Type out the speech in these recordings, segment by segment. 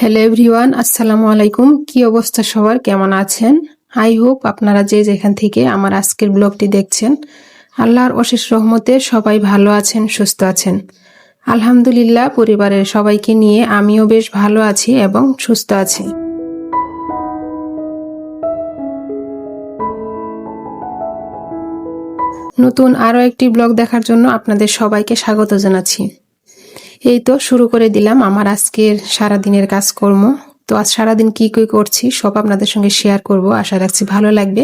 Hello everyone আসসালামু আলাইকুম কি অবস্থা সবার? কেমন আছেন? আই হোপ আপনারা যে যেখান থেকে আমার আজকের ব্লগটি দেখছেন, আল্লাহর অশেষ রহমতে সবাই ভালো আছেন, সুস্থ আছেন। আলহামদুলিল্লাহ, পরিবারের সবাইকে নিয়ে আমিও বেশ ভালো আছি এবং সুস্থ আছি। নতুন আরও একটি ব্লগ দেখার জন্য আপনাদের সবাইকে স্বাগত জানাচ্ছি। এই তো শুরু করে দিলাম আমার আজকের সারাদিনের কাজকর্ম। তো আজ সারাদিন কি কি করছি সব আপনাদের সঙ্গে শেয়ার করব। আশা রাখছি ভালো লাগবে।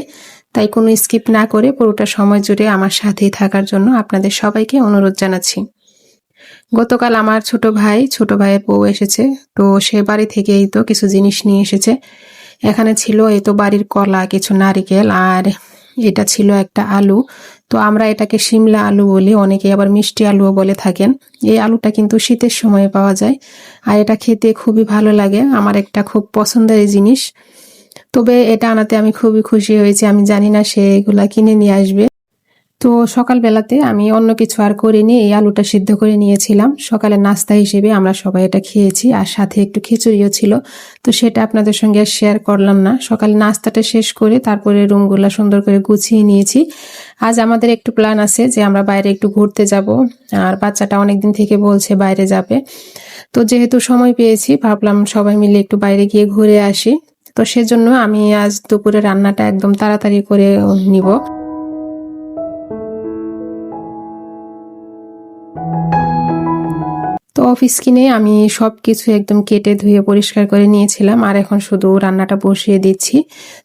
তাই কোনো স্কিপ না করে পুরোটা সময় জুড়ে আমার সাথেই থাকার জন্য আপনাদের সবাইকে অনুরোধ জানাচ্ছি। গতকাল আমার ছোট ভাই, ছোট ভাইয়ের বউ এসেছে। তো সে বাড়ি থেকে এই তো কিছু জিনিস নিয়ে এসেছে। এখানে ছিল এই তো বাড়ির কলা, কিছু নারিকেল আর এটা ছিল একটা আলু। তো আমরা এটাকে শিমলা আলু বলি অনেকে আবার মিষ্টি আলুও বলে থাকেন। এই আলুটা কিন্তু শীতের সময় পাওয়া যায় আর এটা খেতে খুবই ভালো লাগে। আমার একটা খুব পছন্দের জিনিস। তবে এটা আনাতে আমি খুবই খুশি হয়েছি। আমি জানি না সে এগুলা কিনে নিয়ে আসবে। তো সকালবেলাতে আমি অন্য কিছু আর করিনি, এই আলুটা সিদ্ধ করে নিয়েছিলাম। সকালে নাস্তা হিসেবে আমরা সবাই এটা খেয়েছি, আর সাথে একটু খিচুড়িও ছিল। তো সেটা আপনাদের সঙ্গে আর শেয়ার করলাম না। সকালে নাস্তাটা শেষ করে তারপরে রুমগুলো সুন্দর করে গুছিয়ে নিয়েছি। আজ আমাদের একটু প্ল্যান আছে যে আমরা বাইরে একটু ঘুরতে যাব, আর বাচ্চাটা অনেকদিন থেকে বলছে বাইরে যাবে। তো যেহেতু সময় পেয়েছি, ভাবলাম সবাই মিলে একটু বাইরে গিয়ে ঘুরে আসি। তো সেজন্য আমি আজ দুপুরে রান্নাটা একদম তাড়াতাড়ি করে নিব। অফিস কিনে আমি সব কিছু একদম কেটে ধুয়ে পরিষ্কার করে নিয়েছিলাম, আর এখন শুধু রান্নাটা বসিয়ে দিচ্ছি।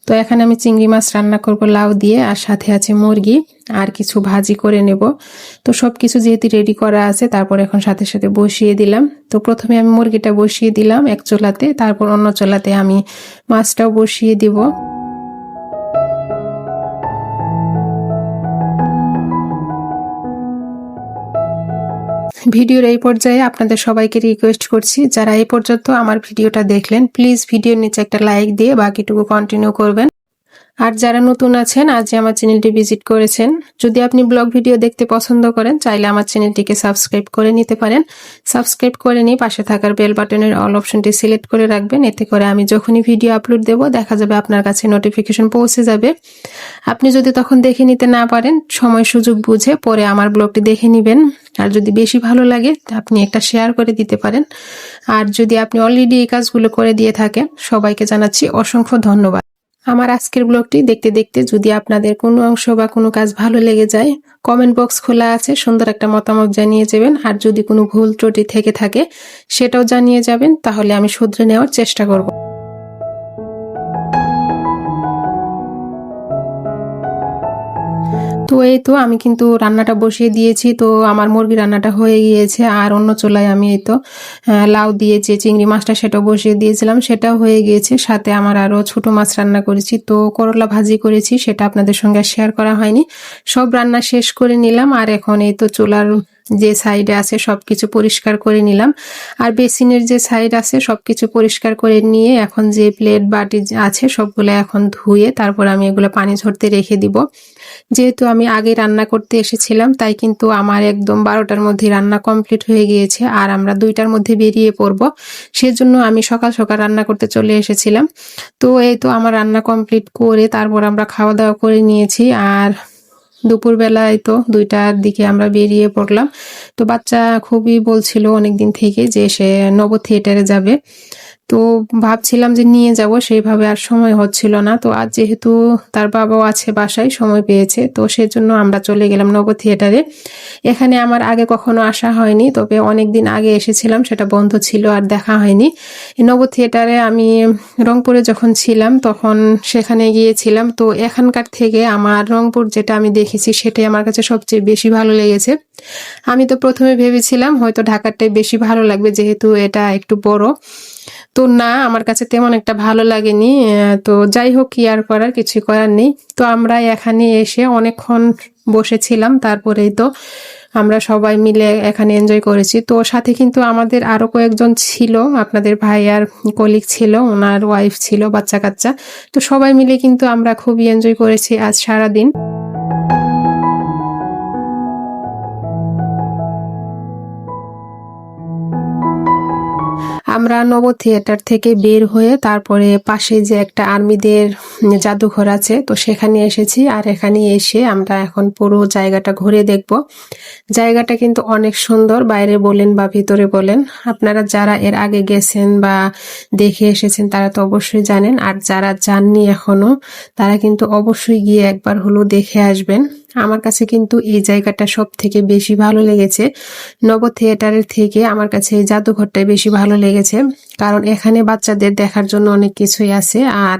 তো এখানে আমি চিংড়ি মাছ রান্না করব লাউ দিয়ে, আর সাথে আছে মুরগি, আর কিছু ভাজি করে নেব। তো সব কিছু যেহেতু রেডি করা আছে, তারপর এখন সাথে সাথে বসিয়ে দিলাম। তো প্রথমে আমি মুরগিটা বসিয়ে দিলাম এক চোলাতে, তারপর অন্য চোলাতে আমি মাছটাও বসিয়ে দিব। ভিডিওর এই পর্যায়ে আপনাদের সবাইকে রিকোয়েস্ট করছি, যারা এই পর্যন্ত আমার ভিডিওটা দেখলেন প্লিজ ভিডিওর নিচে একটা লাইক দিয়ে বাকিটুকু কন্টিনিউ করবেন। আর যারা নতুন আছেন, আজ আমার চ্যানেলটি ভিজিট করেছেন, যদি আপনি ব্লগ ভিডিও দেখতে পছন্দ করেন, চাইলে আমার চ্যানেলটিকে সাবস্ক্রাইব করে নিতে পারেন। সাবস্ক্রাইব করে নিয়ে পাশে থাকার বেল বাটনের অল অপশনটি সিলেক্ট করে রাখবেন। এতে করে আমি যখনই ভিডিও আপলোড দেব, দেখা যাবে আপনার কাছে নোটিফিকেশন পৌঁছে যাবে। আপনি যদি তখন দেখে নিতে না পারেন, সময় সুযোগ বুঝে পরে আমার ব্লগটি দেখে নেবেন। আর যদি বেশি ভালো লাগে আপনি একটা শেয়ার করে দিতে পারেন। আর যদি আপনি অলরেডি এই কাজগুলো করে দিয়ে থাকেন, সবাইকে জানাচ্ছি অসংখ্য ধন্যবাদ। আমার আজকের ব্লগটি দেখতে দেখতে যদি আপনাদের কোনো অংশ বা কোনো কাজ ভালো লেগে যায় কমেন্ট বক্স খোলা আছে, সুন্দর একটা মতামত জানিয়ে যাবেন। আর যদি কোনো ভুল ত্রুটি থেকে থাকে, সেটাও জানিয়ে যাবেন, তাহলে আমি শুধরে নেওয়ার চেষ্টা করব। তো এই তো আমি কিন্তু রান্নাটা বসিয়ে দিয়েছি। তো আমার মুরগি রান্নাটা হয়ে গিয়েছে আর অন্য চোলায় আমি এই তো লাউ দিয়েছি চিংড়ি মাছটা সেটা বসিয়ে দিয়েছিলাম, সেটাও হয়ে গিয়েছে। সাথে আমার আরও ছোট মাছ রান্না করেছি। তো করলা ভাজি করেছি, সেটা আপনাদের সঙ্গে শেয়ার করা হয়নি। সব রান্না শেষ করে নিলাম আর এখন এই তো চুলার যে সাইডে আছে সব কিছু পরিষ্কার করে নিলাম। আর বেসিনের যে সাইড আছে সব কিছু পরিষ্কার করে নিয়ে এখন যে প্লেট বাটি আছে সবগুলো এখন ধুয়ে তারপর আমি এগুলো পানি ঝরতে রেখে দিব। যেহেতু আমি আগে রান্না করতে এসেছিলাম, তাই কিন্তু আমার একদম বারোটার মধ্যে রান্না কমপ্লিট হয়ে গিয়েছে আর আমরা দুইটার মধ্যে বেরিয়ে পড়ব। সেজন্য আমি সকাল সকাল রান্না করতে চলে এসেছিলাম। তো এই তো আমার রান্না কমপ্লিট করে তারপর আমরা খাওয়া দাওয়া করে নিয়েছি। আর দুপুরবেলায় তো দুইটার দিকে আমরা বেরিয়ে পড়লাম। তো বাচ্চা খুবই বলছিল অনেকদিন থেকে যে সে নব থিয়েটারে যাবে। তো ভাবছিলাম যে নিয়ে যাব, সেইভাবে আর সময় হচ্ছিল না। তো আজ যেহেতু তার বাবাও আছে বাসায়, সময় পেয়েছে, তো সেজন্য আমরা চলে গেলাম নব থিয়েটারে। এখানে আমার আগে কখনো আসা হয়নি, তবে অনেক দিন আগে এসেছিলাম, সেটা বন্ধ ছিল, আর দেখা হয়নি। নব থিয়েটারে আমি রংপুরে যখন ছিলাম, তখন সেখানে গিয়েছিলাম। তো এখানকার থেকে আমার রংপুর যেটা আমি দেখেছি, সেটাই আমার কাছে সবচেয়ে বেশি ভালো লেগেছে। আমি তো প্রথমে ভেবেছিলাম হয়তো ঢাকারটাই বেশি ভালো লাগবে, যেহেতু এটা একটু বড়। তো না, আমার কাছে তেমন একটা ভালো লাগেনি তো যাই হোক, কি আর করার কিছু করার নেই। তো আমরা এখানে এসে অনেকক্ষণ বসেছিলাম, তারপরেই তো আমরা সবাই মিলে এখানে এনজয় করেছি। তো সাথে কিন্তু আমাদের আরও কয়েকজন ছিল, আপনাদের ভাই আর কলিগ ছিল, ওনার ওয়াইফ ছিল বাচ্চা কাচ্চা তো সবাই মিলে কিন্তু আমরা খুবই এনজয় করেছি আজ সারাদিন। আমরা নব থিয়েটার থেকে বের হয়ে তারপরে পাশে যে একটা আর্মিদের জাদুঘর আছে, তো সেখানে এসেছি। আর এখানে এসে আমরা এখন পুরো জায়গাটা ঘুরে দেখব। জায়গাটা কিন্তু অনেক সুন্দর, বাইরে বলেন বা ভিতরে বলেন। আপনারা যারা এর আগে গেছেন বা দেখে এসেছেন, তারা তো অবশ্যই জানেন। আর যারা যাননি এখনও, তারা কিন্তু অবশ্যই গিয়ে একবার হলো দেখে আসবেন। আমার কাছে কিন্তু এই জায়গাটা সব থেকে বেশি ভালো লেগেছে। নব থিয়েটারের থেকে আমার কাছে এই জাদুঘরটাই বেশি ভালো লেগেছে। কারণ এখানে বাচ্চাদের দেখার জন্য অনেক কিছুই আছে আর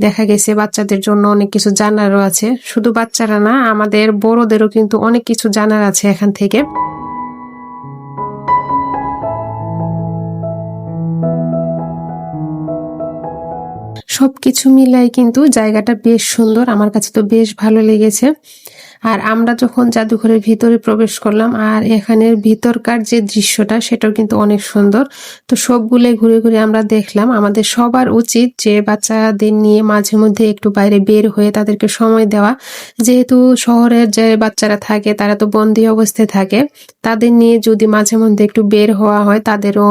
দেখা গেছে বাচ্চাদের জন্য অনেক কিছু জানারও আছে। শুধু বাচ্চারা না, আমাদের বড়দেরও কিন্তু অনেক কিছু জানার আছে এখান থেকে। সব কিছু মিলাই কিন্তু জায়গাটা বেশ সুন্দর। আমার কাছে তো বেশ ভালো লেগেছে। আর আমরা যখন জাদুঘরের ভিতরে প্রবেশ করলাম, আর এখানের ভিতরকার যে দৃশ্যটা, সেটাও কিন্তু অনেক সুন্দর। তো সবগুলোই ঘুরে ঘুরে আমরা দেখলাম, আমাদের সবার উচিত যে বাচ্চাদের নিয়ে মাঝে মধ্যে একটু বাইরে বের হয়ে তাদেরকে সময় দেওয়া। যেহেতু শহরের যে বাচ্চারা থাকে, তারা তো বন্দি অবস্থায় থাকে, তাদের নিয়ে যদি মাঝে মধ্যে একটু বের হওয়া হয়, তাদেরও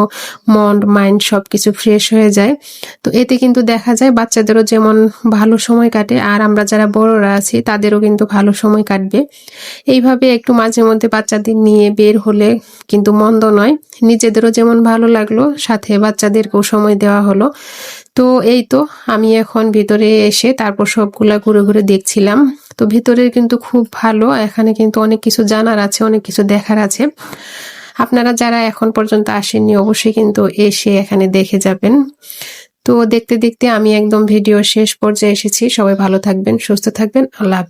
মন, মাইন্ড সব কিছু ফ্রেশ হয়ে যায়। তো এতে কিন্তু দেখা যায়, বাচ্চাদেরও যেমন ভালো সময় কাটে, আর আমরা যারা বড়রা আছি, তাদেরও কিন্তু ভালো সময় কাটবে এইভাবে একটু মাঝে মধ্যে বাচ্চাদের নিয়ে বের হলে কিন্তু মন্দ নয়। নিজেদেরও যেমন ভালো লাগল, সাথে বাচ্চাদেরকেও সময় দেওয়া হলো। তো এই তো, আমি এখন ভিতরে এসে তারপর সবগুলা ঘুরে ঘুরে দেখছিলাম। তো ভিতরে কিন্তু খুব ভালো, এখানে কিন্তু অনেক কিছু জানার আছে, অনেক কিছু দেখার আছে। আপনারা যারা এখন পর্যন্ত আসেননি, অবশ্যই কিন্তু এসে এখানে দেখে যাবেন। তো দেখতে দেখতে আমি একদম ভিডিও শেষ পর্যায়ে এসেছি। সবাই ভালো থাকবেন, সুস্থ থাকবেন। আল্লাহ।